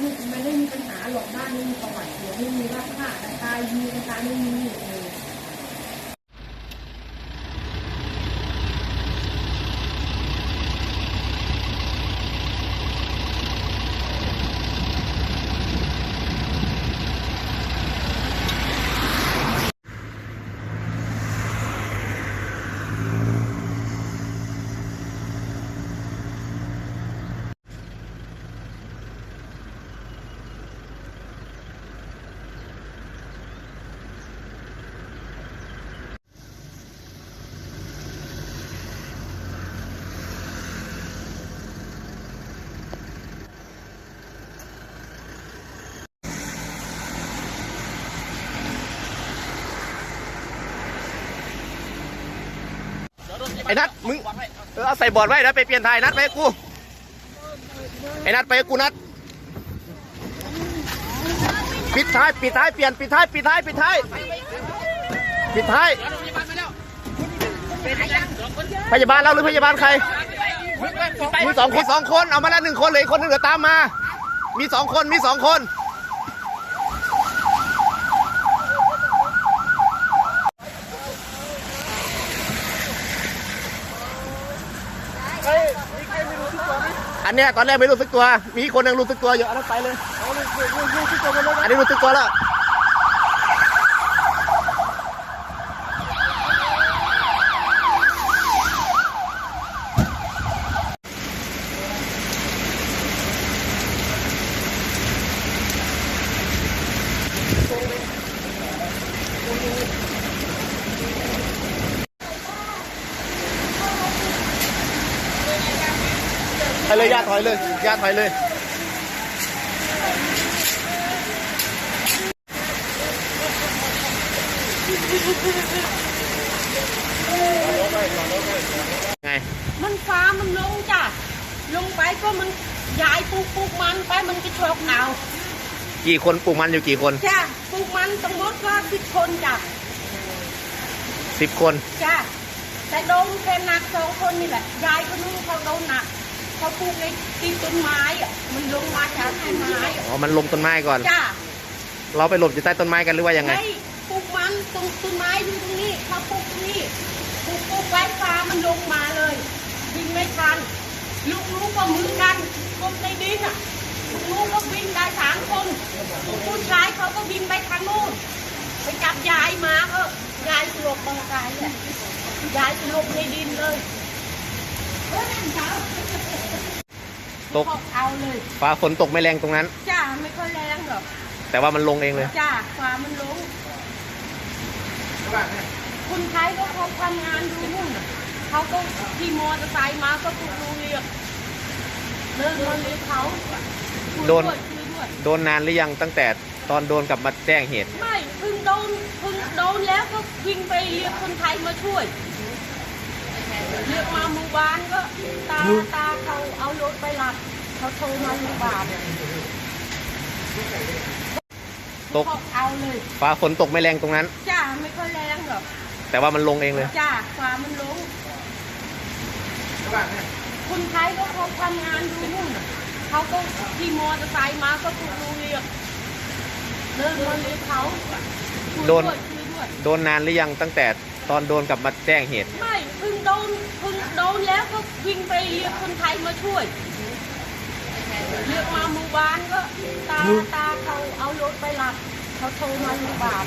ไม่ไม่ได้มีปัญหาหรอกบ้านไม่มีประวัติเสียไม่มีว่าฆ่ากันตายยิงกันตายไม่มี ไอ้นัทมึงเออเอาใส่บอร์ดไว้แล้วไปเปลี่ยนทายนัดไปกูไอ้นัทไปกูนัดปิดท้ายปิดท้ายเปลี่ยนปิดท้ายปิดท้ายปิดท้ายปิดท้ายพยาบาลเราหรือพยาบาลใครมีสองคนสองคนเอามาแล้วหนึ่งคนเหลยคนนึงเหลือตามมา มีสองคนมีสองคน อันเนี้ยตอนแรกไม่รู้สึกตัว มีคนหนึ่งรู้สึกตัวอยู่อันนั้นไปเลย อันนี้รู้สึกตัวแล้ว ไปเลยญาติถอยเลยญาติถอยเลยไงมันฟ้ามันลงจ้ะลงไปก็มันยายปลูกปลูกมันไปมันก็ชกเอากี่คนปลูกมันอยู่กี่คนจ้ะปลูกมันต้องมดว่าสิบคนจ้ะสิบคนจ้ะแต่โดนแค่หนักสองคนนี่แหละยายก็นู้นเขาโดนหนัก เขาปลูกในตีนต้นไม้อะมันลงมาจากต้นไม้อะอ๋อ มันลงต้นไม้ก่อน จ้ะเราไปหลบอยู่ใต้ต้นไม้กันหรือว่ายังไง ไม่ปลูกมันตรงต้นไม้อยู่ตรงนี้เขาปลูกตรงนี้ปลูกปลูกไว้ฟ้ามันลงมาเลยวิ่งไม่ทันลูกลูกก็เหมือนกันกบในดินอะลูกลูกก็วิ่งได้สามคนผู้ชายเขาก็วิ่งไปทางนู้นไปจับยายมาก็ยายสลบบังกายเนี่ยยายสลบในดินเลยเฮ้ยเช้า ตก เอาเลยฟ้าฝนตกไม่แรงตรงนั้น จ้าไม่ค่อยแรงหรอก แต่ว่ามันลงเองเลย จ้าฟ้ามันลงคนไทยก็เขาทำงานดูนู่นน่ะเขาก็ขี่มอเตอร์ไซค์มาก็ปลูกดูเรียกเลิกมาเรียกเขาช่วยโดนวยช่วยด้วยโดนนานหรือยังตั้งแต่ตอนโดนกลับมาแจ้งเหตุ ไม่เพิ่งโดนเพิ่งโดนแล้วก็วิ่งไปเรียกคนไทยมาช่วย เรียกมาหมู่บ้านก็ตาตาเขาเอารถไปรับเขาโทรมาหมู่บ้านตกเขาเอาเลยฟ้าฝนตกไม่แรงตรงนั้น จ้าไม่ค่อยแรงหรอกแต่ว่ามันลงเองเลย จ้าฟ้ามันลงคนไทยก็เขาทำงานดูนู่นน่ะเขาก็ขี่มอเตอร์ไซค์มาก็ปลูกดูเรียกเลิกมาเรียกเขาช่วยโดนวยช่วยด้วยโดนนานหรือยังตั้งแต่ตอนโดนกลับมาแจ้งเหตุ ไม่เพิ่งโดนเพิ่งโดนแล้วก็วิ่งไปเรียกคนไทยมาช่วยเรียกมาหมู่บ้านก็ตาตาเขาเอารถไปรับเขาโทรมาหมู่บ้าน